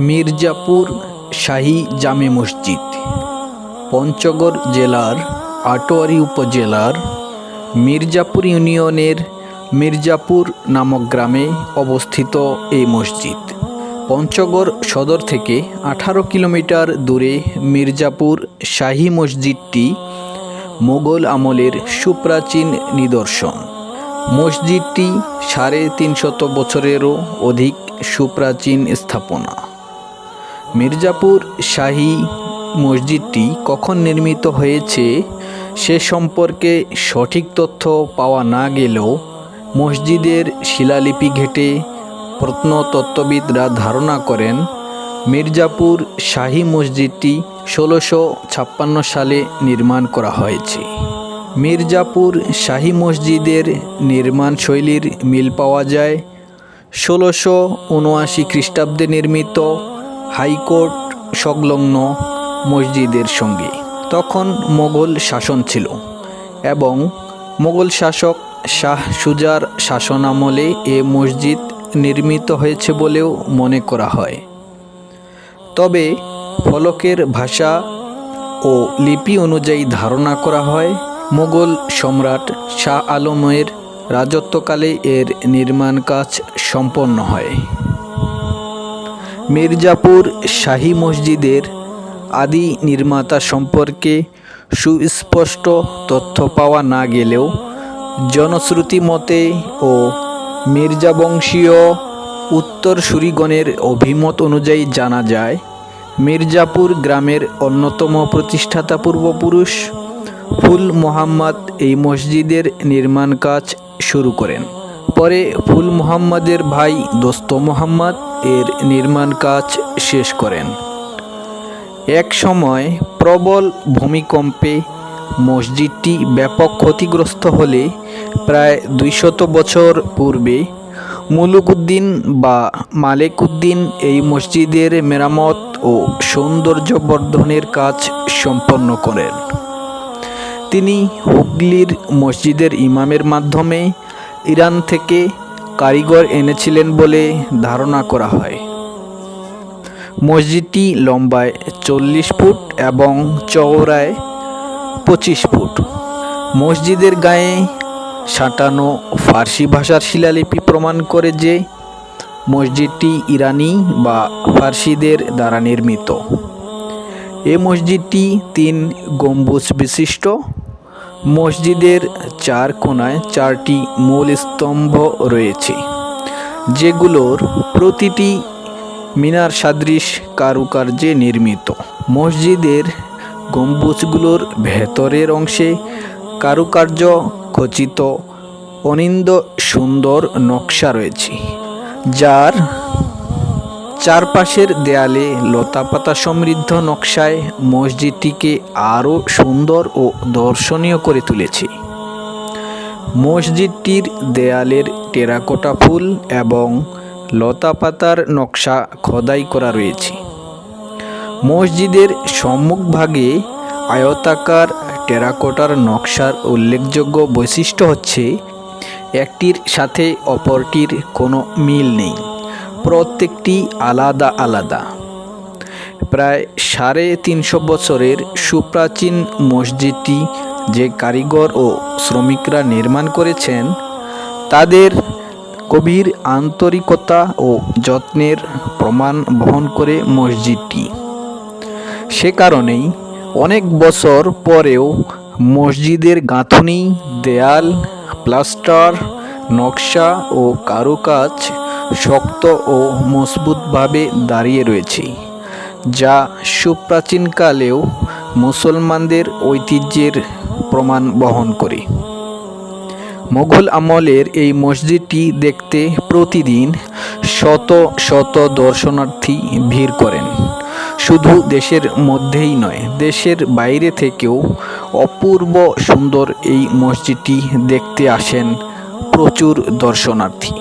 মির্জাপুর শাহী জামে মসজিদ, পঞ্চগড় জেলার আটোয়ারী উপজেলার মির্জাপুর ইউনিয়নের মির্জাপুর নামক গ্রামে অবস্থিত এই মসজিদ। পঞ্চগড় সদর থেকে আঠারো কিলোমিটার দূরে মির্জাপুর শাহী মসজিদটি মোগল আমলের সুপ্রাচীন নিদর্শন। মসজিদটি সাড়ে তিনশত বছরেরও অধিক সুপ্রাচীন স্থাপনা। মির্জাপুর শাহী মসজিদটি কখন নির্মিত হয়েছে সে সম্পর্কে সঠিক তথ্য পাওয়া না গেলেও মসজিদের শিলালিপি ঘেটে প্রত্নতত্ত্ববিদরা ধারণা করেন, মির্জাপুর শাহী মসজিদটি ষোলোশো ছাপ্পান্ন সালে নির্মাণ করা হয়েছে। মির্জাপুর শাহী মসজিদের নির্মাণ শৈলীর মিল পাওয়া যায় ষোলোশো উনআশি খ্রিস্টাব্দে নির্মিত হাইকোর্ট সংলগ্ন মসজিদের সঙ্গে। তখন মোগল শাসন ছিল এবং মোগল শাসক শাহ সুজার শাসনামলে এ মসজিদ নির্মিত হয়েছে বলেও মনে করা হয়। তবে ফলকের ভাষা ও লিপি অনুযায়ী ধারণা করা হয়, মোগল সম্রাট শাহ আলমের রাজত্বকালে এর নির্মাণ কাজ সম্পন্ন হয়। মির্জাপুর শাহী মসজিদের আদি নির্মাতা সম্পর্কে সুস্পষ্ট তথ্য পাওয়া না গেলেও জনশ্রুতি মতে ও মির্জা বংশীয় উত্তরসূরিগণের অভিমত অনুযায়ী জানা যায়, মির্জাপুর গ্রামের অন্যতম প্রতিষ্ঠাতা পূর্বপুরুষ ফুল মোহাম্মদ এই মসজিদের নির্মাণ কাজ শুরু করেন। পরে ফুল মোহাম্মদের ভাই দোস্ত মোহাম্মদ এর নির্মাণ কাজ শেষ করেন। এক সময় প্রবল ভূমিকম্পে মসজিদটি ব্যাপক ক্ষতিগ্রস্ত হলে প্রায় দুইশত বছর পূর্বে মুলুকুদ্দিন বা মালেকুদ্দিন এই মসজিদের মেরামত ও সৌন্দর্য বর্ধনের কাজ সম্পন্ন করেন। তিনি হুগলির মসজিদের ইমামের মাধ্যমে ইরান থেকে কারিগর এনেছিলেন বলে ধারণা করা হয়। মসজিদটি লম্বায় চল্লিশ ফুট এবং চওড়ায় পঁচিশ ফুট। মসজিদের গায়ে সাঁটানো ফার্সি ভাষার শিলালিপি প্রমাণ করে যে মসজিদটি ইরানি বা ফার্সিদের দ্বারা নির্মিত। এ মসজিদটি তিন গম্বুজ বিশিষ্ট। মসজিদের চার কোণায় চারটি মূল স্তম্ভ রয়েছে, যেগুলোর প্রতিটি মিনার সাদৃশ কারুকার্যে নির্মিত। মসজিদের গম্বুজগুলোর ভেতরের অংশে কারুকার্য খচিত অনিন্দ সুন্দর নকশা রয়েছে, যার চারপাশের দেয়ালে লতাপাতা সমৃদ্ধ নকশায় মসজিদটিকে আরও সুন্দর ও দর্শনীয় করে তুলেছে। মসজিদটির দেয়ালের টেরাকোটা ফুল এবং লতাপাতার নকশা খোদাই করা রয়েছে। মসজিদের সম্মুখভাগে আয়তাকার টেরাকোটার নকশার উল্লেখযোগ্য বৈশিষ্ট্য হচ্ছে, একটির সাথে অপরটির কোনো মিল নেই। প্রত্যেকটি আলাদা আলাদা। প্রায় সাড়ে তিনশো বছরের সুপ্রাচীন মসজিদটি যে কারিগর ও শ্রমিকরা নির্মাণ করেছেন, তাদের গভীর আন্তরিকতা ও যত্নের প্রমাণ বহন করে মসজিদটি। সে কারণেই অনেক বছর পরেও মসজিদের গাঁথুনি, দেয়াল, প্লাস্টার, নকশা ও কারুকাজ শক্ত ও মজবুতভাবে দাঁড়িয়ে রয়েছে, যা সুপ্রাচীনকালেও মুসলমানদের ঐতিহ্যের প্রমাণ বহন করে। মোগল আমলের এই মসজিদটি দেখতে প্রতিদিন শত শত দর্শনার্থী ভিড় করেন। শুধু দেশের মধ্যেই নয়, দেশের বাইরে থেকেও অপূর্ব সুন্দর এই মসজিদটি দেখতে আসেন প্রচুর দর্শনার্থী।